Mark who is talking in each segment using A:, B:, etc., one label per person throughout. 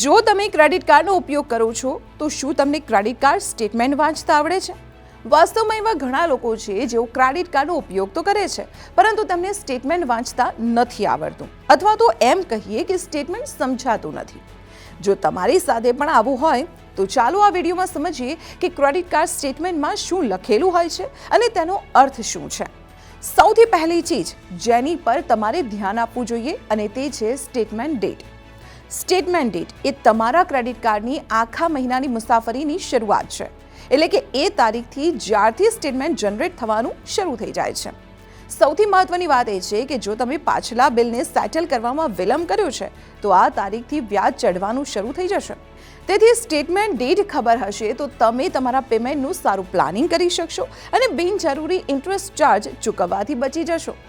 A: જો તમે ક્રેડિટ કાર્ડનો ઉપયોગ કરો છો, તો શું તમને ક્રેડિટ કાર્ડ સ્ટેટમેન્ટ વાંચતા આવડે છે? વાસ્તવમાં એવા ઘણા લોકો છે જેઓ ક્રેડિટ કાર્ડનો ઉપયોગ તો કરે છે, પરંતુ તેમને સ્ટેટમેન્ટ વાંચતા નથી આવડતું. અથવા તો એમ કહીએ કે સ્ટેટમેન્ટ સમજાતું નથી. જો તમારી સાથે પણ આવું હોય, તો ચાલો આ વિડીયોમાં સમજીએ કે ક્રેડિટ કાર્ડ સ્ટેટમેન્ટમાં શું લખેલું હોય છે અને તેનો અર્થ શું છે. સૌથી પહેલી ચીજ જેની પર તમારે ધ્યાન આપવું જોઈએ અને તે છે સ્ટેટમેન્ટ ડેટ. સ્ટેટમેન્ટ ડેટ એ તમારા ક્રેડિટ કાર્ડની આખા મહિનાની મુસાફરીની શરૂઆત છે. એટલે કે એ તારીખથી જ્યારથી સ્ટેટમેન્ટ જનરેટ થવાનું શરૂ થઈ જાય છે. સૌથી મહત્વની વાત એ છે કે જો તમે પાછલા બિલને સેટલ કરવામાં વિલંબ કર્યો છે, તો આ તારીખથી વ્યાજ ચડવાનું શરૂ થઈ જશે. તેથી સ્ટેટમેન્ટ ડેટ ખબર હશે તો તમે તમારા પેમેન્ટનું સારું પ્લાનિંગ કરી શકશો અને બિનજરૂરી ઇન્ટરેસ્ટ ચાર્જ ચૂકવવાથી બચી જશો.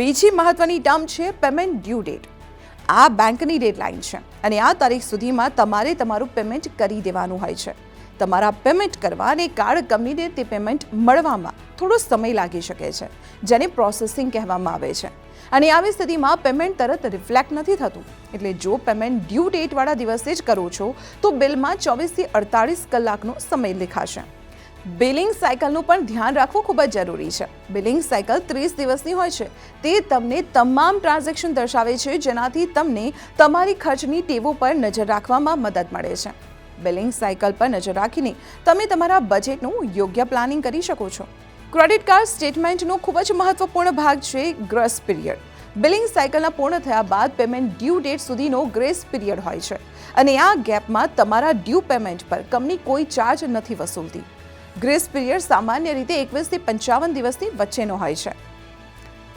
A: બીજી મહત્વની ટર્મ છે પેમેન્ટ ડ્યુ ડેટ. આ બેંકની ડેડલાઇન છે અને આ તારીખ સુધીમાં તમારે તમારું પેમેન્ટ કરી દેવાનું હોય છે. તમારા પેમેન્ટ કરવા અને કાર્ડ કંપનીને તે પેમેન્ટ મળવામાં થોડો સમય લાગી શકે છે, જેને પ્રોસેસિંગ કહેવામાં આવે છે. અને આવી સ્થિતિમાં પેમેન્ટ તરત રિફ્લેક્ટ નથી થતું. એટલે જો પેમેન્ટ ડ્યુ ડેટવાળા દિવસે જ કરો છો, તો બિલમાં ચોવીસથી અડતાળીસ કલાકનો સમય દેખાશે. બિલિંગ સાયકલનું પણ ધ્યાન રાખવું ખૂબ જ જરૂરી છે. બિલિંગ સાયકલ ત્રીસ દિવસની હોય છે. તે તમને તમામ ટ્રાન્ઝેક્શન દર્શાવે છે, જેનાથી તમને તમારી ખર્ચની ટેવો પર નજર રાખવામાં મદદ મળે છે. બિલિંગ સાયકલ પર નજર રાખીને તમે તમારા બજેટનું યોગ્ય પ્લાનિંગ કરી શકો છો. ક્રેડિટ કાર્ડ સ્ટેટમેન્ટનો ખૂબ જ મહત્વપૂર્ણ ભાગ છે ગ્રેસ પીરિયડ. બિલિંગ સાયકલના પૂર્ણ થયા બાદ પેમેન્ટ ડ્યુ ડેટ સુધીનો ગ્રેસ પીરિયડ હોય છે. અને આ ગેપમાં તમારા ડ્યુ પેમેન્ટ પર કંપની કોઈ ચાર્જ નથી વસૂલતી. ગ્રેસ પીરિયડ સામાન્ય રીતે એકવીસથી પંચાવન દિવસની વચ્ચેનો હોય છે.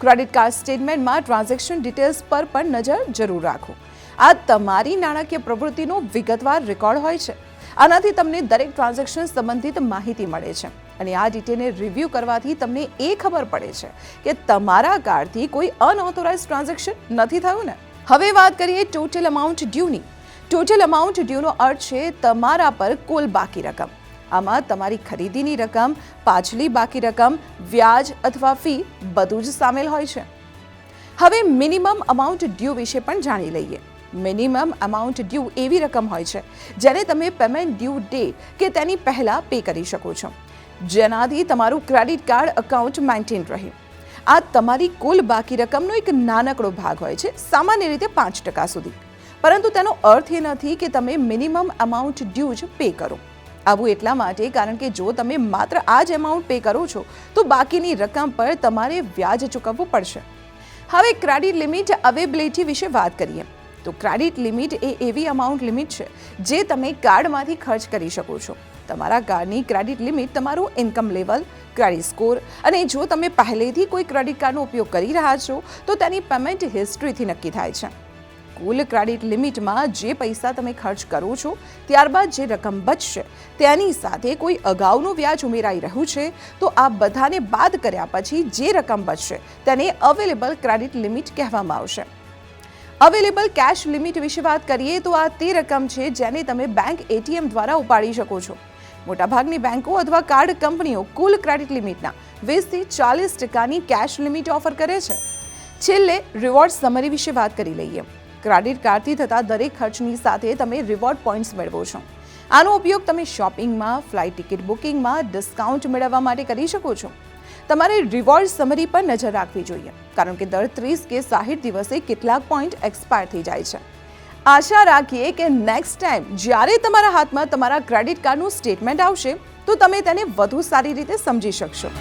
A: ક્રેડિટ કાર્ડ સ્ટેટમેન્ટમાં ટ્રાન્ઝેક્શન ડિટેલ્સ પર પણ નજર જરૂર રાખો. આ તમારી નાણાકીય પ્રવૃત્તિનો વિગતવાર રેકોર્ડ હોય છે. આનાથી તમને દરેક ટ્રાન્ઝેક્શન સંબંધિત માહિતી મળે છે અને આ ડિટેલને રિવ્યૂ કરવાથી તમને એ ખબર પડે છે કે તમારા કાર્ડથી કોઈ અનઓથોરાઇઝ ટ્રાન્ઝેક્શન નથી થયું ને. હવે વાત કરીએ ટોટલ અમાઉન્ટ ડ્યુની. ટોટલ અમાઉન્ટ ડ્યુનો અર્થ છે તમારા પર કુલ બાકી રકમ. આમાં તમારી ખરીદીની રકમ, પાછલી બાકી રકમ, વ્યાજ અથવા ફી બધું જ સામેલ હોય છે. હવે મિનિમમ અમાઉન્ટ ડ્યુ વિશે પણ જાણી લઈએ. મિનિમમ અમાઉન્ટ ડ્યુ એવી રકમ હોય છે, જેને તમે પેમેન્ટ ડ્યુ ડે કે તેની પહેલાં પે કરી શકો છો. જેનાથી તમારું ક્રેડિટ કાર્ડ અકાઉન્ટ મેન્ટેન રહે. આ તમારી કુલ બાકી રકમનો એક નાનકડો ભાગ હોય છે, સામાન્ય રીતે પાંચ ટકા સુધી. પરંતુ તેનો અર્થ એ નથી કે તમે મિનિમમ અમાઉન્ટ ડ્યુ જ પે કરો. આવું એટલા માટે, કારણ કે જો તમે માત્ર આ જ એમાઉન્ટ પે કરો છો, તો બાકીની રકમ પર તમારે વ્યાજ ચૂકવવું પડશે. હવે ક્રેડિટ લિમિટ અવેબિલિટી વિશે વાત કરીએ. તો ક્રેડિટ લિમિટ એ એવી અમાઉન્ટ લિમિટ છે, જે તમે કાર્ડમાંથી ખર્ચ કરી શકો છો. તમારા કાર્ડની ક્રેડિટ લિમિટ તમારું ઇન્કમ લેવલ ક્રેડિટ સ્કોર અને જો તમે પહેલેથી કોઈ ક્રેડિટ કાર્ડનો ઉપયોગ કરી રહ્યા છો, તો તેની પેમેન્ટ હિસ્ટ્રીથી નક્કી થાય છે. કુલ ક્રેડિટ લિમિટમાં જે પૈસા તમે ખર્ચ કરો છો, ત્યારબાદ જે રકમ બચશે, તેની સાથે કોઈ અગાઉનું વ્યાજ ઉમેરાઈ રહ્યું છે, તો આ બધાને બાદ કર્યા પછી જે રકમ બચશે, તેને અવેલેબલ ક્રેડિટ લિમિટ કહેવામાં આવશે. અવેલેબલ કેશ લિમિટ વિશે વાત કરીએ, તો આ તે રકમ છે જેને તમે બેંક એટીએમ દ્વારા ઉપાડી શકો છો. મોટાભાગની બેંકો અથવા કાર્ડ કંપનીઓ કુલ ક્રેડિટ લિમિટના વીસથી ચાલીસ ટકાની કેશ લિમિટ ઓફર કરે છે. છેલ્લે રિવોર્ડ સમરી વિશે વાત કરી લઈએ. ક્રેડિટ કાર્ડથી થતા દરેક ખર્ચની સાથે તમે રિવોર્ડ પોઈન્ટ્સ મેળવો છો. આનો ઉપયોગ તમે શોપિંગમાં ફ્લાઇટ ટિકિટ બુકિંગમાં ડિસ્કાઉન્ટ મેળવવા માટે કરી શકો છો. તમારે રિવોર્ડ સમરી પર નજર રાખવી જોઈએ, કારણ કે દર ત્રીસ કે સાહીઠ દિવસે કેટલાક પોઈન્ટ એક્સપાયર થઈ જાય છે. આશા રાખીએ કે નેક્સ્ટ ટાઈમ જ્યારે તમારા હાથમાં તમારા ક્રેડિટ કાર્ડનું સ્ટેટમેન્ટ આવશે, તો તમે તેને વધુ સારી રીતે સમજી શકશો.